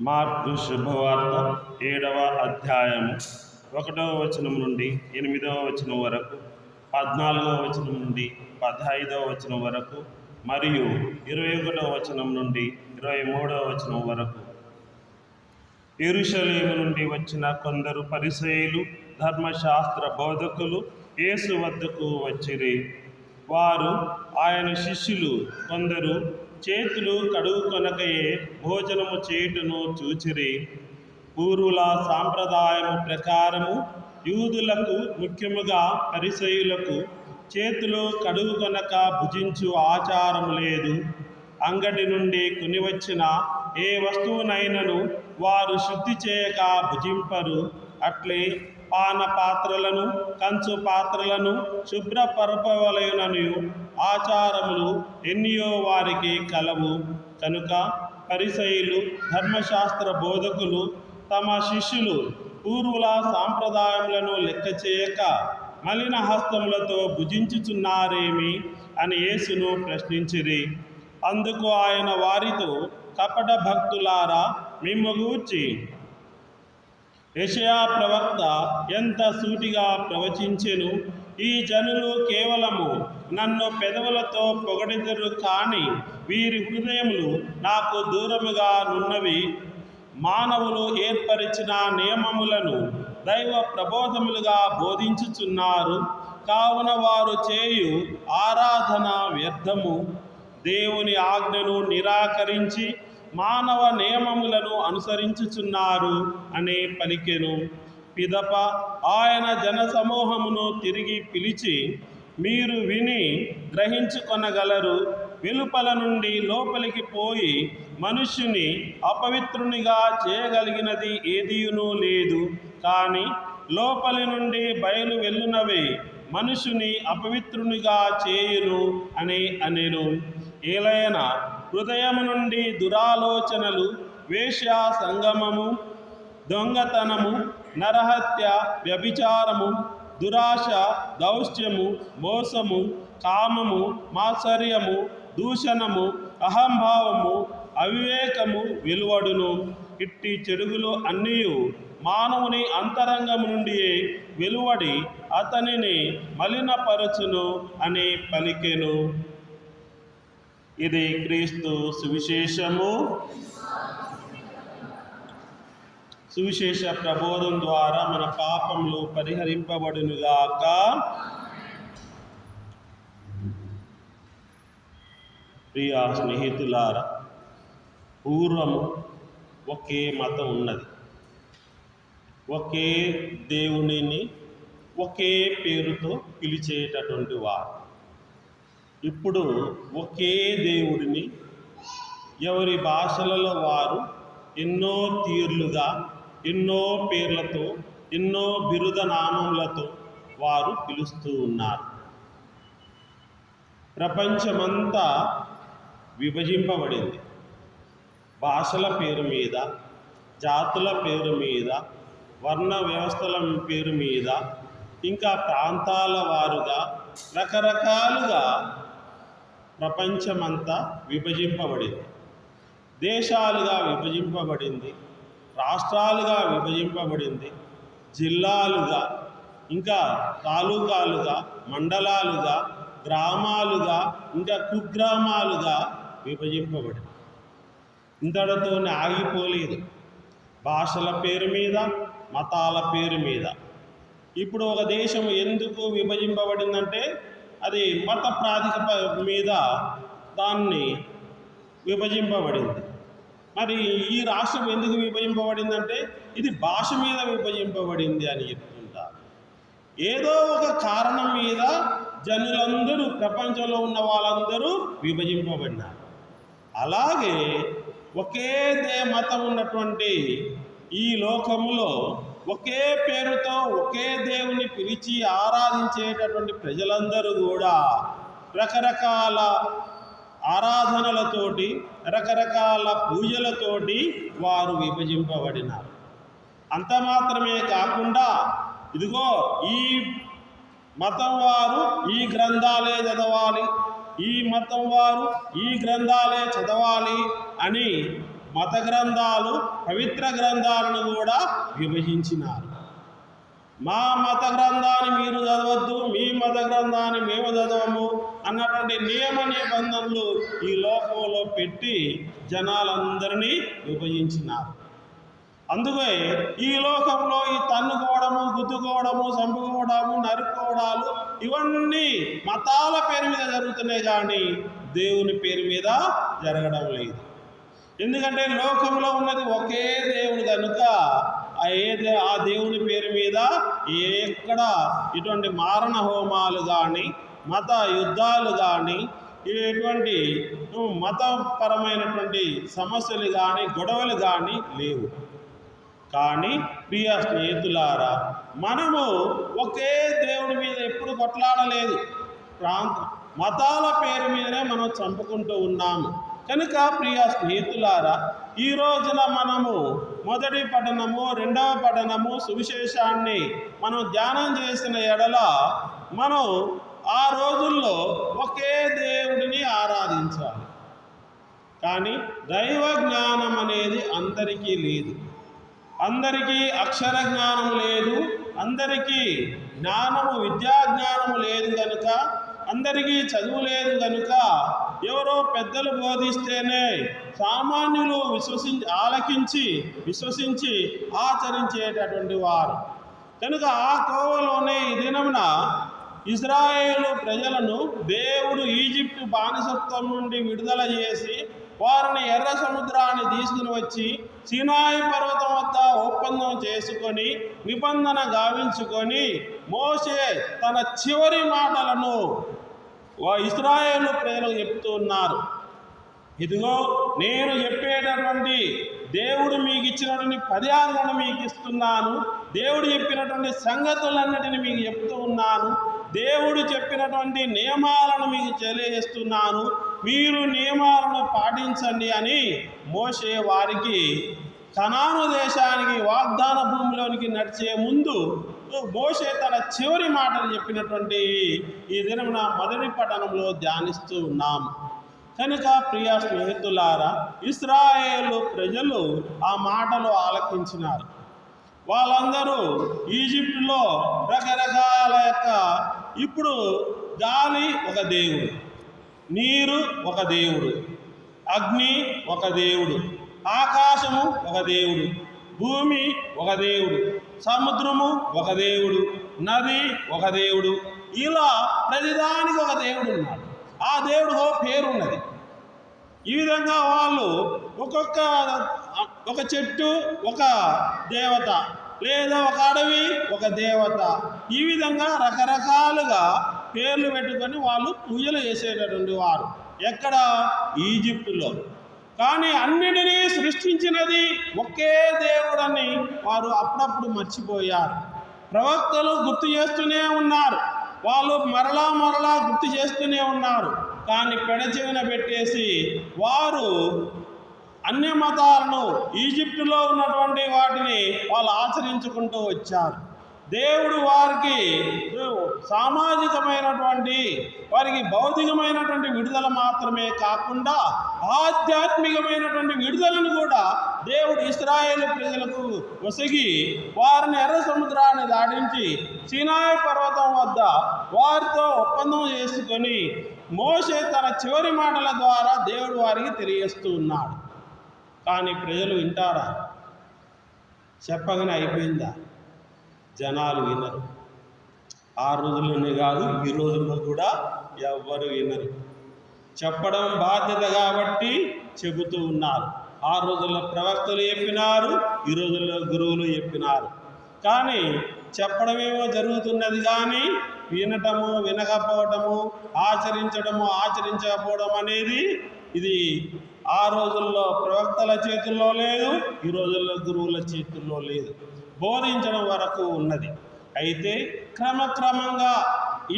Mark శుభవార్త ఏడవ అధ్యాయము ఒకటవ వచనం నుండి ఎనిమిదవ వచనం వరకు పద్నాలుగవ వచనం నుండి పదహైదవ వచనం వరకు మరియు ఇరవై ఒకటవ వచనం నుండి ఇరవై మూడవ వచనం వరకు. ఎరుషలేము నుండి వచ్చిన కొందరు పరిసయులు ధర్మశాస్త్ర బోధకులు యేసు వద్దకు వచ్చిరి. వారు ఆయన శిష్యులు కొందరు చేతులు కడుగుకొనకయే భోజనము చేయుటను చూచిరి. పూర్వుల సాంప్రదాయము ప్రకారము యూదులకు ముఖ్యముగా పరిసయులకు చేతులు కడుగుకొనక భుజించు ఆచారం లేదు. అంగడి నుండి కొనివచ్చిన ఏ వస్తువునైనను వారు శుద్ధి చేయక భుజింపరు. అట్లే పాన పాత్రలను కంచు పాత్రలను శుభ్రపరపవలయునను ఆచారములు ఎన్నియో వారికి కలవు. కనుక పరిసయులు ధర్మశాస్త్ర బోధకులు తమ శిష్యులు పూర్వుల సాంప్రదాయములను లెక్క చేయక మలిన హస్తములతో భుజించుచున్నారేమి అని యేసును ప్రశ్నించిరి. అందుకు ఆయన వారితో కపట భక్తులారా మిమ్మగూర్చి యషయా ప్రవక్త ఎంత సూటిగా ప్రవచించెను? ఈ జనులు కేవలము నన్ను పెదవులతో పొగడిదరు కానీ వీరి హృదయములు నాకు దూరముగా నున్నవి. మానవులు ఏర్పరిచిన నియమములను దైవ ప్రబోధములుగా బోధించుచున్నారు. కావున వారు చేయు ఆరాధన వ్యర్థము. దేవుని ఆజ్ఞను నిరాకరించి మానవ నియమములను అనుసరించుచున్నారు అనే పలికెను. పిదప ఆయన జనసమూహమును తిరిగి పిలిచి మీరు విని గ్రహించుకొనగలరు. వెలుపల నుండి లోపలికి పోయి మనుష్యుని అపవిత్రునిగా చేయగలిగినది ఏదియునూ లేదు. కానీ లోపలి నుండి బయలు వెళ్ళునవే. మనుషుని అపవిత్రునిగా చేయును అని అనెను. ఏలైనా హృదయం నుండి దురాలోచనలు వేశ్యా సంగమము దొంగతనము నరహత్య వ్యభిచారము దురాశ దౌష్ట్యము మోసము కామము మాత్సర్యము దూషణము అహంభావము అవివేకము వెలువడును. ఇట్టి చెడుగులు అన్నీ మానవుని అంతరంగం నుండి వెలువడి అతనిని మలినపరచును అని పలికెను. ఇది క్రీస్తు సువిశేషము. సువిశేష ప్రబోధం ద్వారా మన పాపములు పరిహరింపబడునుగాక. ప్రియ స్నేహితులారా పూర్వము ఒకే మతం ఉన్నది. ఒకే దేవునిని ఒకే పేరుతో పిలిచేటటువంటి వారు. ఇప్పుడు ఒకే దేవుడిని ఎవరి భాషలలో వారు ఎన్నో తీర్లుగా ఎన్నో పేర్లతో ఎన్నో బిరుద నామములతో వారు పిలుస్తూ ఉన్నారు. ప్రపంచమంతా విభజింపబడింది. భాషల పేరు మీద జాతుల పేరు మీద వర్ణ వ్యవస్థల పేరు మీద ఇంకా ప్రాంతాల వారుగా రకరకాలుగా ప్రపంచమంతా విభజింపబడింది. దేశాలుగా విభజింపబడింది రాష్ట్రాలుగా విభజింపబడింది జిల్లాలుగా ఇంకా తాలూకాలుగా మండలాలుగా గ్రామాలుగా ఇంకా కుగ్రామాలుగా విభజింపబడింది. ఇంతటితోనే ఆగిపోలేదు. భాషల పేరు మీద మతాల పేరు మీద. ఇప్పుడు ఒక దేశం ఎందుకు విభజింపబడిందంటే అది మత ప్రాతిక మీద దాన్ని విభజింపబడింది. మరి ఈ రాష్ట్రం ఎందుకు విభజింపబడిందంటే ఇది భాష మీద విభజింపబడింది అని చెప్తుంటారు. ఏదో ఒక కారణం మీద జనులందరూ ప్రపంచంలో ఉన్న వాళ్ళందరూ విభజింపబడినారు. అలాగే ఒకే దే మతం ఉన్నటువంటి ఈ లోకములో ఒకే పేరుతో ఒకే దేవుని పిలిచి ఆరాధించేటటువంటి ప్రజలందరూ కూడా రకరకాల ఆరాధనలతోటి రకరకాల పూజలతోటి వారు విభజింపబడినారు. అంత మాత్రమే కాకుండా ఇదిగో ఈ మతం వారు ఈ గ్రంథాలే చదవాలి ఈ మతం వారు ఈ గ్రంథాలే చదవాలి అని మత గ్రంథాలు పవిత్ర గ్రంథాలను కూడా విభజించినారు. మా మత గ్రంథాన్ని మీరు చదవద్దు మీ మత గ్రంథాన్ని మేము చదవము అన్నటువంటి నియమ నిబంధనలు ఈ లోకంలో పెట్టి జనాలందరినీ విభజించినారు. అందుకే ఈ లోకంలో ఈ తన్నుకోవడము గుద్దుకోవడము చంపుకోవడము నరుక్కోవడాలు ఇవన్నీ మతాల పేరు మీద జరుగుతున్నాయి కానీ దేవుని పేరు మీద జరగడం లేదు. ఎందుకంటే లోకంలో ఉన్నది ఒకే దేవుడు కనుక. ఆ ఏ దే ఆ దేవుని పేరు మీద ఎక్కడ ఇటువంటి మారణ హోమాలు కానీ మత యుద్ధాలు కానీ ఎటువంటి మతపరమైనటువంటి సమస్యలు కానీ గొడవలు కానీ లేవు. కానీ ప్రియ స్నేహితులారా మనము ఒకే దేవుని మీద ఎప్పుడు కొట్లాడలేదు. ప్రాంతం మతాల పేరు మీదనే మనం చంపుకుంటూ ఉన్నాము. కనుక ప్రియ స్నేహితులారా ఈ రోజున మనము మొదటి పఠనము రెండవ పఠనము సువిశేషాన్ని మనం ధ్యానం చేసిన ఎడల మనం ఆ రోజుల్లో ఒకే దేవుడిని ఆరాధించాలి. కానీ దైవ జ్ఞానం అనేది అందరికీ లేదు. అందరికీ అక్షర జ్ఞానం లేదు అందరికీ జ్ఞానము విద్యా జ్ఞానము లేదు కనుక అందరికీ చదువు లేదు కనుక ఎవరో పెద్దలు బోధిస్తేనే సామాన్యులు విశ్వసించి ఆలకించి విశ్వసించి ఆచరించేటటువంటి వారు. కనుక ఆ కోవలోనే ఈ దినమున ఇజ్రాయేలు ప్రజలను దేవుడు ఈజిప్టు బానిసత్వం నుండి విడుదల చేసి వారిని ఎర్ర సముద్రాన్ని తీసుకుని వచ్చి సినాయి పర్వతం వద్ద ఒప్పందం చేసుకొని నిబంధన గావించుకొని మోసే తన చివరి మాటలను ఓ ఇస్రాయేలు ప్రజలకు చెప్తూ ఉన్నారు. ఇదిగో నేను చెప్పేటటువంటి దేవుడు మీకు ఇచ్చినటువంటి పర్యాలను మీకు ఇస్తున్నాను దేవుడు చెప్పినటువంటి సంగతులన్నిటిని మీకు చెప్తూ ఉన్నాను. దేవుడు చెప్పినటువంటి నియమాలను మీకు తెలియజేస్తున్నాను. మీరు నియమాలను పాటించండి అని మోసే వారికి కనాను దేశానికి వాగ్దాన భూమిలోనికి నడిచే ముందు మోషే తన చివరి మాటలు చెప్పినటువంటి ఈ దినమున మొదటి పట్టణంలో ధ్యానిస్తూ ఉన్నాము కనుక ప్రియ స్నేహితులారా ఇస్రాయేలు ప్రజలు ఆ మాటలు ఆలకించినారు. వాళ్ళందరూ ఈజిప్టులో రకరకాల యొక్క ఇప్పుడు గాలి ఒక దేవుడు నీరు ఒక దేవుడు అగ్ని ఒక దేవుడు ఆకాశము ఒక దేవుడు భూమి ఒక దేవుడు సముద్రము ఒక దేవుడు నది ఒక దేవుడు ఇలా ప్రతిదానికి ఒక దేవుడు ఉన్నాడు. ఆ దేవుడు ఓ పేరు ఉన్నది. ఈ విధంగా వాళ్ళు ఒక్కొక్క ఒక చెట్టు ఒక దేవత లేదా ఒక అడవి ఒక దేవత. ఈ విధంగా రకరకాలుగా పేర్లు పెట్టుకొని వాళ్ళు పూజలు చేసేటటువంటి వారు. ఎక్కడ? ఈజిప్టులో. కానీ అన్నిటినీ సృష్టించినది ఒకే దేవుడని వారు అప్పుడప్పుడు మర్చిపోయారు. ప్రవక్తలు గుర్తు చేస్తూనే ఉన్నారు. వాళ్ళు మరలా మరలా గుర్తు చేస్తూనే ఉన్నారు. కానీ పెడచెవిన పెట్టేసి వారు అన్య మతాలను ఈజిప్టులో ఉన్నటువంటి వాటిని వాళ్ళు ఆచరించుకుంటూ వచ్చారు. దేవుడు వారికి సామాజికమైనటువంటి వారికి భౌతికమైనటువంటి విడుదల మాత్రమే కాకుండా ఆధ్యాత్మికమైనటువంటి విడుదలను కూడా దేవుడు ఇస్రాయేల్ ప్రజలకు ఒసగి వారిని ఎర్ర సముద్రాన్ని దాటించి సినాయి పర్వతం వద్ద వారితో ఒప్పందం చేసుకొని మోసే తన చివరి మాటల ద్వారా దేవుడు వారికి తెలియజేస్తూ ఉన్నాడు. కానీ ప్రజలు వింటారా? చెప్పగానే అయిపోయిందా? జనాలు వినరు. ఆ రోజుల్లోనే కాదు ఈ రోజుల్లో కూడా ఎవ్వరు వినరు. చెప్పడం బాధ్యత కాబట్టి చెబుతూ ఉన్నారు. ఆ రోజుల్లో ప్రవక్తలు చెప్పినారు ఈ రోజుల్లో గురువులు చెప్పినారు. కానీ చెప్పడమేమో జరుగుతున్నది కానీ వినటము వినకపోవటము ఆచరించడము ఆచరించకపోవడం అనేది ఇది ఆ రోజుల్లో ప్రవక్తల చేతుల్లో లేదు ఈ రోజుల్లో గురువుల చేతుల్లో లేదు. బోధించడం వరకు ఉన్నది. అయితే క్రమక్రమంగా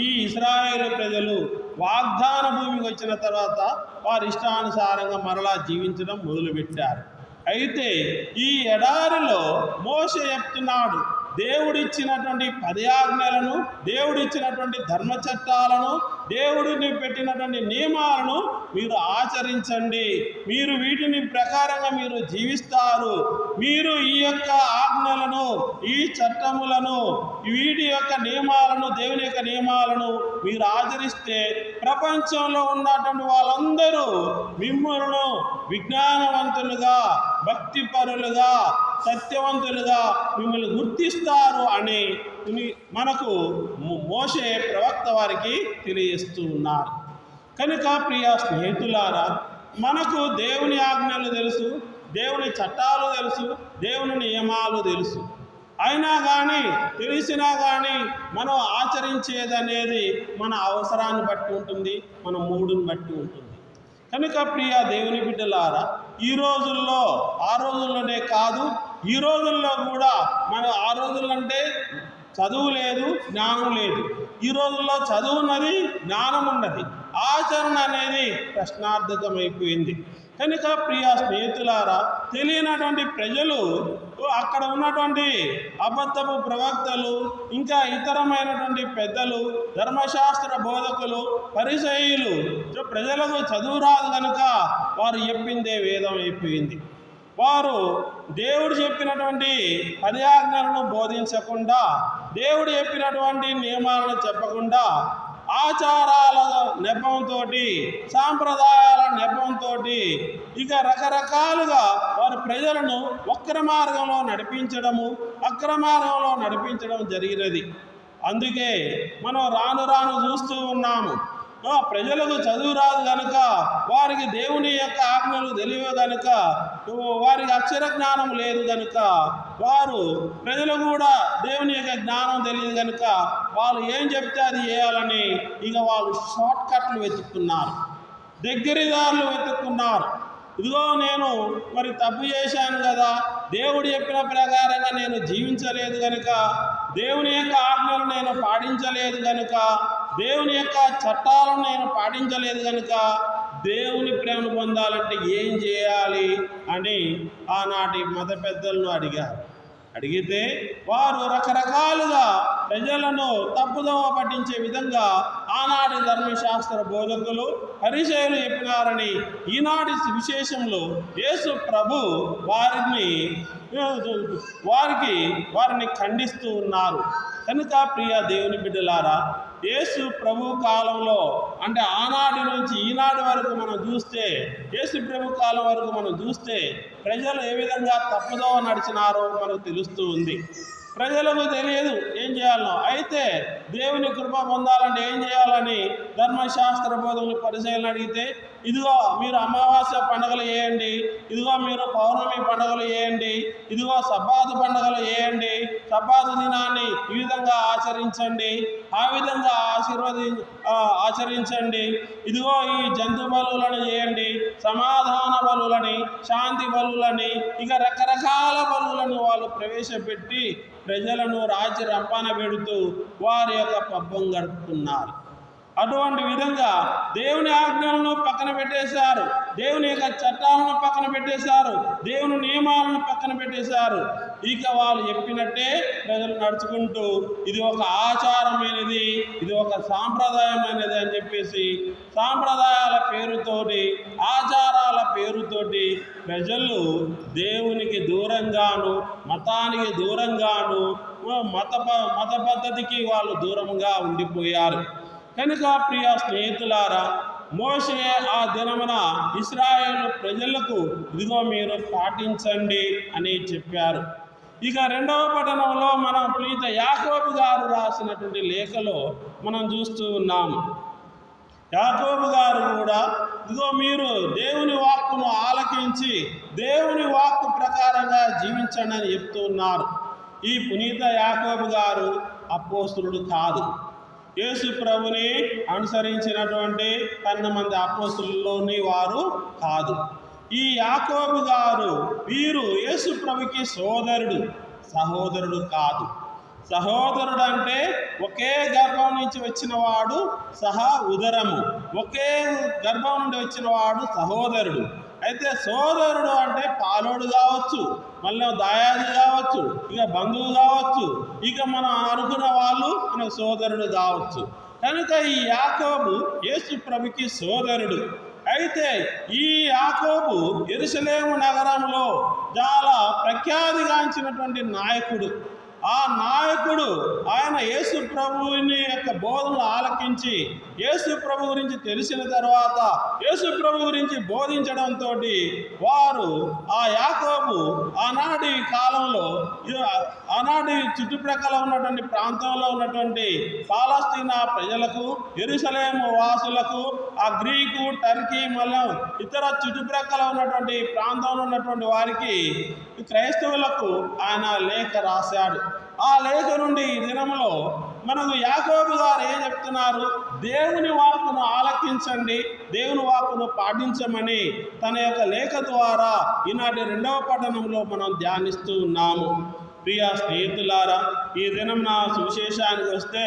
ఈ ఇస్రాయేల్ ప్రజలు వాగ్దాన భూమికి వచ్చిన తర్వాత వారి ఇష్టానుసారంగా మరలా జీవించడం మొదలుపెట్టారు. అయితే ఈ ఎడారిలో మోస చెప్తున్నాడు దేవుడిచ్చినటువంటి పది ఆజ్ఞలను దేవుడిచ్చినటువంటి ధర్మ చట్టాలను దేవుడిని పెట్టినటువంటి నియమాలను మీరు ఆచరించండి. మీరు వీటిని ప్రకారంగా మీరు జీవిస్తారు. మీరు ఈ యొక్క ఆజ్ఞలను ఈ చట్టములను వీటి యొక్క నియమాలను దేవుని యొక్క నియమాలను మీరు ఆచరిస్తే ప్రపంచంలో ఉన్నటువంటి వాళ్ళందరూ మిమ్మల్ని విజ్ఞానవంతులుగా భక్తిపరులుగా సత్యవంతులుగా మిమ్మల్ని గుర్తిస్తారు అని మనకు మోసే ప్రవక్త వారికి తెలియజేస్తూ ఉన్నారు కనుక ప్రియ స్నేహితులారా మనకు దేవుని ఆజ్ఞలు తెలుసు దేవుని చట్టాలు తెలుసు దేవుని నియమాలు తెలుసు. అయినా కానీ తెలిసినా కానీ మనం ఆచరించేదనేది మన అవసరాన్ని బట్టి ఉంటుంది మన మూడుని బట్టి ఉంటుంది. కనుక ప్రియ దేవుని బిడ్డలారా ఈ రోజుల్లో ఆ రోజుల్లోనే కాదు ఈ రోజుల్లో కూడా మన ఆ రోజులంటే చదువు లేదు జ్ఞానం లేదు. ఈ రోజుల్లో చదువు ఉన్నది జ్ఞానం ఉన్నది. ఆచరణ అనేది ప్రశ్నార్థకమైపోయింది. కనుక ప్రియ స్నేహితులారా తెలియనటువంటి ప్రజలు అక్కడ ఉన్నటువంటి అబద్ధపు ప్రవక్తలు ఇంకా ఇతరమైనటువంటి పెద్దలు ధర్మశాస్త్ర బోధకులు పరిచయులు ప్రజలకు చదువు రాదు కనుక వారు చెప్పిందే వేదం అయిపోయింది వారు దేవుడు చెప్పినటువంటి పది బోధించకుండా దేవుడు చెప్పినటువంటి నియమాలను చెప్పకుండా ఆచారాల నెపంతో సాంప్రదాయాల నెపంతో ఇక రకరకాలుగా వారు ప్రజలను వక్ర మార్గంలో నడిపించడము అక్రమార్గంలో నడిపించడం జరిగినది. అందుకే మనం రాను రాను చూస్తూ ఉన్నాము. ప్రజలకు చదువు రాదు కనుక వారికి దేవుని యొక్క ఆజ్ఞలు తెలియవు గనుక వారికి అక్షర జ్ఞానం లేదు కనుక వారు ప్రజలు కూడా దేవుని యొక్క జ్ఞానం తెలియదు కనుక వాళ్ళు ఏం చెప్తే అది చేయాలని ఇక వాళ్ళు షార్ట్ కట్లు వెతుక్కున్నారు. దగ్గరిదారులు వెతుక్కున్నారు. ఇదిగో నేను మరి తప్పు చేశాను కదా దేవుడు చెప్పిన ప్రకారంగా నేను జీవించలేదు కనుక దేవుని యొక్క ఆజ్ఞలు నేను పాటించలేదు కనుక దేవుని యొక్క చట్టాలను నేను పాటించలేదు కనుక దేవుని ప్రేమను పొందాలంటే ఏం చేయాలి అని ఆనాటి మత పెద్దలను అడిగారు. అడిగితే వారు రకరకాలుగా ప్రజలను తప్పుదోవ పట్టించే విధంగా ఆనాటి ధర్మశాస్త్ర బోధకులు పరిచయులు చెప్పినారని ఈనాటి విశేషంలో యేసు ప్రభు వారిని వారికి వారిని ఖండిస్తూ ఉన్నారు. కనుక ప్రియ దేవుని బిడ్డలారా యేసు ప్రభు కాలంలో అంటే ఆనాటి నుంచి ఈనాటి వరకు మనం చూస్తే యేసు ప్రభు కాలం వరకు మనం చూస్తే ప్రజలు ఏ విధంగా తప్పుదోవ నడిచినారో మనకు తెలుస్తూ ఉంది. ప్రజలకు తెలియదు ఏం చేయాలనో అయితే దేవుని కృప పొందాలంటే ఏం చేయాలని ధర్మశాస్త్ర బోధకులు పరిశీలన అడిగితే ఇదిగో మీరు అమావాస్య పండుగలు వేయండి ఇదిగో మీరు పౌర్ణమి పండుగలు వేయండి ఇదిగో సబ్బాతు పండుగలు వేయండి సబ్బాతు దినాన్ని ఈ విధంగా ఆచరించండి ఆ విధంగా ఆశీర్వది ఆచరించండి ఇదిగో ఈ జంతు బలులను చేయండి సమాధాన బలులని శాంతి బలులని ఇక రకరకాల బలులను వాళ్ళు ప్రవేశపెట్టి ప్రజలను రాజ్య రంపాన పెడుతూ వారి యొక్క పబ్బం గడుపుతున్నారు. అటువంటి విధంగా దేవుని ఆజ్ఞలను పక్కన పెట్టేశారు. దేవుని యొక్క చట్టాలను పక్కన పెట్టేశారు. దేవుని నియమాలను పక్కన పెట్టేశారు. ఇక వాళ్ళు చెప్పినట్టే ప్రజలు నడుచుకుంటూ ఇది ఒక ఆచారమైనది ఇది ఒక సాంప్రదాయమైనది అని చెప్పేసి సాంప్రదాయాల పేరుతోటి ఆచారాల పేరుతోటి ప్రజలు దేవునికి దూరంగాను మతానికి దూరంగాను మత మత పద్ధతికి వాళ్ళు దూరంగా ఉండిపోయారు. కనుక ప్రియ స్నేహితులారా మోసే ఆ దినమున ఇస్రాయేల్ ప్రజలకు ఇదిగో మీరు పాటించండి అని చెప్పారు. ఇక రెండవ పట్టణంలో మనం ప్రీత యాకోబు గారు రాసినటువంటి లేఖలో మనం చూస్తూ ఉన్నాము యాకోబు గారు కూడా ఇదిగో మీరు దేవుని వాక్కును ఆలకించి దేవుని వాక్కు ప్రకారంగా జీవించండి అని చెప్తూ ఉన్నారు. ఈ పునీత యాకోబు గారు అపోస్తుడు కాదు. యేసు ప్రభుని అనుసరించినటువంటి పన్నెండు మంది అపోస్తులలోని వారు కాదు. ఈ యాకోబు గారు వీరు యేసు ప్రభుకి సోదరుడు సహోదరుడు కాదు. సహోదరుడు అంటే ఒకే గర్భం నుంచి వచ్చిన వాడు సహ ఉదరము. ఒకే గర్భం నుండి వచ్చిన వాడు సహోదరుడు. అయితే సోదరుడు అంటే పాలోడు కావచ్చు మళ్ళీ దాయాది కావచ్చు ఇక బంధువు కావచ్చు ఇక మనం అనుకున్న వాళ్ళు మన సోదరుడు కావచ్చు. కనుక ఈ యాకోబు యేసు ప్రభుకి సోదరుడు. అయితే ఈ యాకోబు ఎరుసలేము నగరంలో చాలా ప్రఖ్యాతిగాంచినటువంటి నాయకుడు. ఆ నాయకుడు ఆయన యేసు ప్రభువుని యొక్క బోధనలు ఆలకించి యేసు ప్రభు గురించి తెలిసిన తర్వాత యేసు ప్రభు గురించి బోధించడంతో వారు ఆ యాకోబు ఆనాటి కాలంలో ఆనాటి చుట్టుప్రక్కల ఉన్నటువంటి ప్రాంతంలో ఉన్నటువంటి పాలస్తీనా ప్రజలకు ఎరుసలేము వాసులకు ఆ గ్రీకు టర్కీ మళ్ళీ ఇతర చుట్టుప్రక్కల ఉన్నటువంటి ప్రాంతంలో ఉన్నటువంటి వారికి క్రైస్తవులకు ఆయన లేఖ రాశాడు. ఆ లేఖ నుండి ఈ దినంలో మనకు యాకోబు గారు ఏం చెప్తున్నారు? దేవుని వాక్కును ఆలకించండి దేవుని వాక్కును పాటించమని తన యొక్క లేఖ ద్వారా ఈనాటి రెండవ పట్టణంలో మనం ధ్యానిస్తూ ఉన్నాము. ప్రియ స్నేహితులారా ఈ దినం నా సువిశేషానికి వస్తే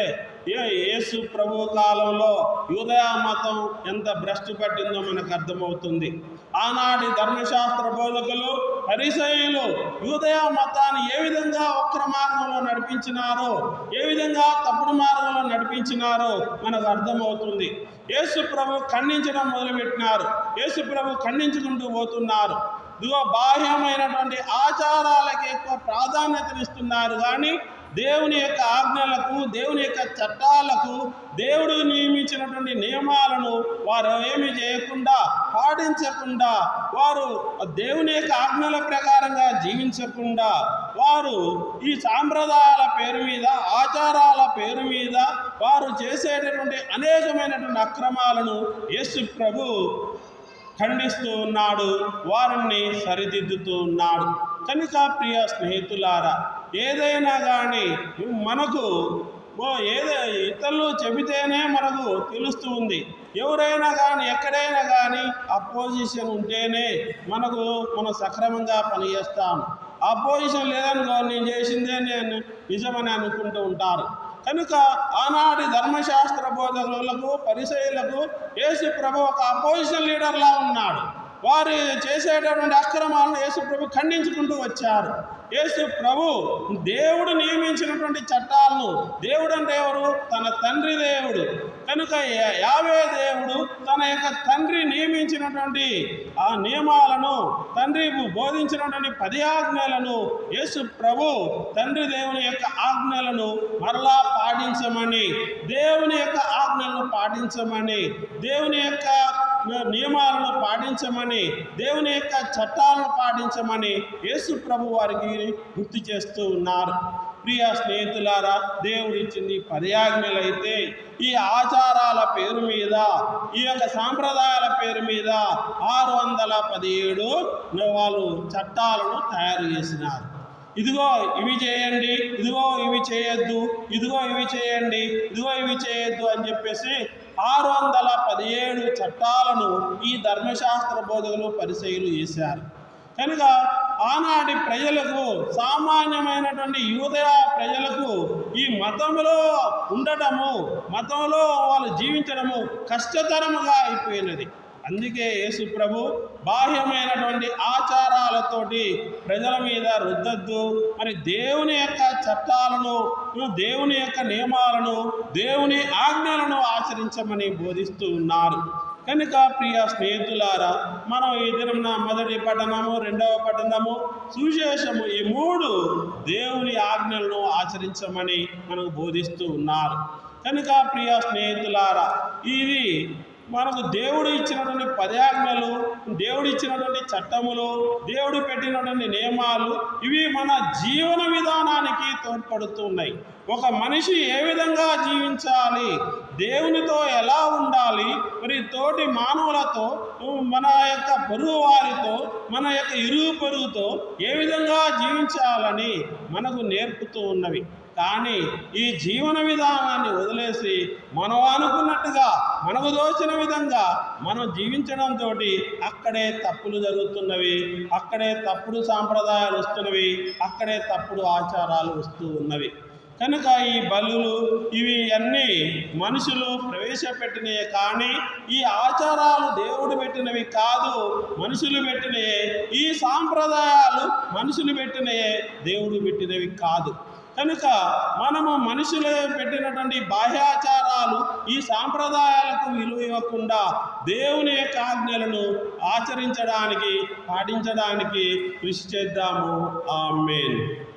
ఏ యేసు ప్రభు కాలంలో యూదయా మతం ఎంత భ్రష్టు పట్టిందో మనకు అర్థమవుతుంది. ఆనాటి ధర్మశాస్త్ర బోధకులు పరిసయులు యూదయ మతాన్ని ఏ విధంగా వక్ర మార్గంలో నడిపించినారో ఏ విధంగా తప్పుడు మార్గంలో నడిపించినారో మనకు అర్థమవుతుంది. యేసు ప్రభు ఖండించడం మొదలుపెట్టినారు. యేసు ప్రభు ఖండించుకుంటూ పోతున్నారు. ఇదిగో బాహ్యమైనటువంటి ఆచారాలకి ఎక్కువ ప్రాధాన్యతనిస్తున్నారు. కానీ దేవుని యొక్క ఆజ్ఞలకు దేవుని యొక్క చట్టాలకు దేవుడు నియమించినటువంటి నియమాలను వారు ఏమి చేయకుండా పాటించకుండా వారు దేవుని యొక్క ఆజ్ఞల ప్రకారంగా జీవించకుండా వారు ఈ సాంప్రదాయాల పేరు మీద ఆచారాల పేరు మీద వారు చేసేటటువంటి అనేకమైనటువంటి అక్రమాలను యేసు ప్రభు ఖండిస్తూ ఉన్నాడు వారిని సరిదిద్దుతూ ఉన్నాడు. కనుక ప్రియ స్నేహితులారా ఏదైనా కానీ మనకు ఏదో ఇతరులు చెబితేనే మనకు తెలుస్తూ ఉంది. ఎవరైనా కానీ ఎక్కడైనా కానీ అపోజిషన్ ఉంటేనే మనకు మనం సక్రమంగా పనిచేస్తాం. అపోజిషన్ లేదనుకో నేను చేసిందే నేను నిజమని అనుకుంటూ ఉంటారు. కనుక ఆనాటి ధర్మశాస్త్ర బోధకులకు పరిచయులకు యేసు ప్రభు ఒక అపోజిషన్ లీడర్లా ఉన్నాడు. వారు చేసేటటువంటి అక్రమాలను యేసు ప్రభు ఖండించుకుంటూ వచ్చారు. యేసు ప్రభు దేవుడు నియమించినటువంటి చట్టాలను దేవుడు అంటే ఎవరు? తన తండ్రి దేవుడు. కనుక యావే దేవుడు తన యొక్క తండ్రి నియమించినటువంటి ఆ నియమాలను తండ్రి బోధించినటువంటి పది ఆజ్ఞలను యేసు ప్రభు తండ్రి దేవుని యొక్క ఆజ్ఞలను మరలా పాటించమని దేవుని యొక్క ఆజ్ఞలను పాటించమని దేవుని యొక్క నియమాలను పాటించమని దేవుని యొక్క చట్టాలను పాటించమని యేసు ప్రభు వారికి గుర్తు చేస్తూ ఉన్నారు. ప్రియ స్నేహితులారా దేవుడిచ్చింది పర్యాజ్ఞలైతే ఈ ఆచారాల పేరు మీద ఈ యొక్క సాంప్రదాయాల పేరు మీద ఆరు వందల పదిహేడు వాళ్ళు చట్టాలను తయారు చేసినారు. ఇదిగో ఇవి చేయండి ఇదిగో ఇవి చేయొద్దు ఇదిగో ఇవి చేయండి ఇదిగో ఇవి చేయొద్దు అని చెప్పేసి ఆరు వందల పదిహేడు చట్టాలను ఈ ధర్మశాస్త్ర బోధకులు పరిశీలు చేశారు. కనుక ఆనాటి ప్రజలకు సామాన్యమైనటువంటి యూదయ ప్రజలకు ఈ మతంలో ఉండటము మతంలో వాళ్ళు జీవించడము కష్టతరముగా అయిపోయినది. అందుకే యేసు ప్రభు బాహ్యమైనటువంటి ఆచారాలతోటి ప్రజల మీద రుద్దద్దు. మరి దేవుని యొక్క చట్టాలను దేవుని యొక్క నియమాలను దేవుని ఆజ్ఞలను ఆచరించమని బోధిస్తూ ఉన్నారు. కనుక ప్రియ స్నేహితులారా మనం ఈ మొదటి పట్టణము రెండవ పట్టణము సువిశేషము ఈ మూడు దేవుని ఆజ్ఞలను ఆచరించమని మనకు బోధిస్తూ ఉన్నారు. కనుక ప్రియ స్నేహితులారా ఇది మనకు దేవుడు ఇచ్చినటువంటి పర్యాజ్ఞలు దేవుడు ఇచ్చినటువంటి చట్టములు దేవుడు పెట్టినటువంటి నియమాలు ఇవి మన జీవన విధానానికి తోడ్పడుతున్నాయి. ఒక మనిషి ఏ విధంగా జీవించాలి? దేవునితో ఎలా ఉండాలి? మరి తోటి మానవులతో మన యొక్క పొరుగు వారితో మన యొక్క ఇరుగు పొరుగుతో ఏ విధంగా జీవించాలని మనకు నేర్పుతూ ఉన్నవి. కానీ ఈ జీవన విధానాన్ని వదిలేసి మనం అనుకున్నట్టుగా మనకు దోచిన విధంగా మనం జీవించడంతో అక్కడే తప్పులు జరుగుతున్నవి అక్కడే తప్పుడు సాంప్రదాయాలు వస్తున్నవి అక్కడే తప్పుడు ఆచారాలు వస్తూ ఉన్నవి. కనుక ఈ బలులు ఇవి అన్నీ మనుషులు ప్రవేశపెట్టినవి కానీ ఈ ఆచారాలు దేవుడు పెట్టినవి కాదు మనుషులు పెట్టినవే ఈ సాంప్రదాయాలు మనుషులు పెట్టినయే దేవుడు పెట్టినవి కాదు. కనుక మనము మనుషులు పెట్టినటువంటి బాహ్యాచారాలు ఈ సాంప్రదాయాలకు విలువ ఇవ్వకుండా దేవుని యొక్క ఆజ్ఞలను ఆచరించడానికి పాటించడానికి కృషి చేద్దాము. ఆమెన్.